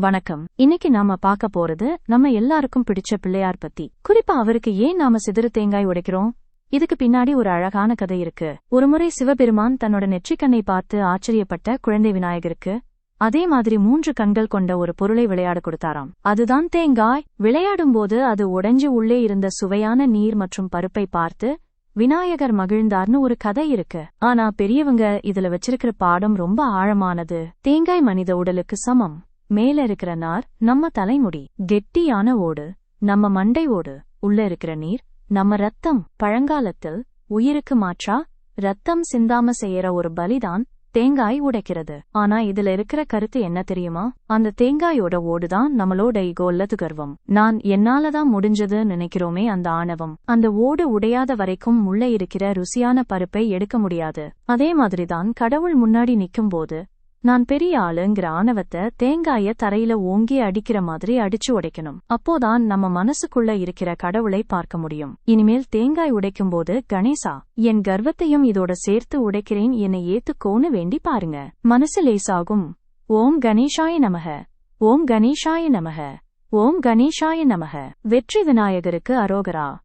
வணக்கம். இன்னைக்கு நாம பார்க்க போறது நம்ம எல்லாருக்கும் பிடிச்ச பிள்ளையார் பத்தி. குறிப்பா அவருக்கு ஏன் நாம சிதறு தேங்காய் உடைக்கிறோம்? இதுக்கு பின்னாடி ஒரு அழகான கதை இருக்கு. ஒருமுறை சிவபெருமான் தன்னோட நெற்றிக்கண்ணை பார்த்து ஆச்சரியப்பட்ட குழந்தை விநாயகருக்கு அதே மாதிரி மூன்று கண்கள் கொண்ட ஒரு பொருளை விளையாட கொடுத்தாராம். அதுதான் தேங்காய். விளையாடும்போது அது உடைஞ்சு உள்ளே இருந்த சுவையான நீர் மற்றும் பருப்பை பார்த்து விநாயகர் மகிழ்ந்தார்னு ஒரு கதை இருக்கு. ஆனா பெரியவங்க இதுல வச்சிருக்கிற பாடம் ரொம்ப ஆழமானது. தேங்காய் மனித உடலுக்கு சமம். மேல இருக்கிற நார் நம்ம தலைமுடி. கெட்டியான ஓடு நம்ம மண்டை ஓடு. உள்ள இருக்கிற நீர் நம்ம ரத்தம் பழங்காலத்தில் உயிருக்கு மாற்றா ரத்தம் சிந்தாம செய்யற ஒரு பலிதான் தேங்காய் உடைக்கிறது. ஆனா இதுல இருக்கிற கருத்து என்ன தெரியுமா? அந்த தேங்காயோட ஓடுதான் நம்மளோட இகோல்லது கர்வம். நான் என்னாலதான் முடிஞ்சது நினைக்கிறோமே அந்த ஆணவம். அந்த ஓடு உடையாத வரைக்கும் உள்ள இருக்கிற ருசியான பருப்பை எடுக்க முடியாது. அதே மாதிரிதான் கடவுள் முன்னாடி நிக்கும்போது நான் பெரிய ஆளுங்கிற ஆணவத்தை தேங்காய தரையில ஓங்கி அடிக்கிற மாதிரி அடிச்சு உடைக்கணும். அப்போதான் நம்ம மனசுக்குள்ள இருக்கிற கடவுளை பார்க்க முடியும். இனிமேல் தேங்காய் உடைக்கும்போது கணேசா என் கர்வத்தையும் இதோட சேர்த்து உடைக்கிறேன். என்னை ஏத்துக்கோன்னு வேண்டி பாருங்க. மனசு லேசாகும். ஓம் கணேஷாய நமக. ஓம் கணேஷாய நமக. ஓம் கணேஷாய நமக. வெற்றி விநாயகருக்கு அரோகரா.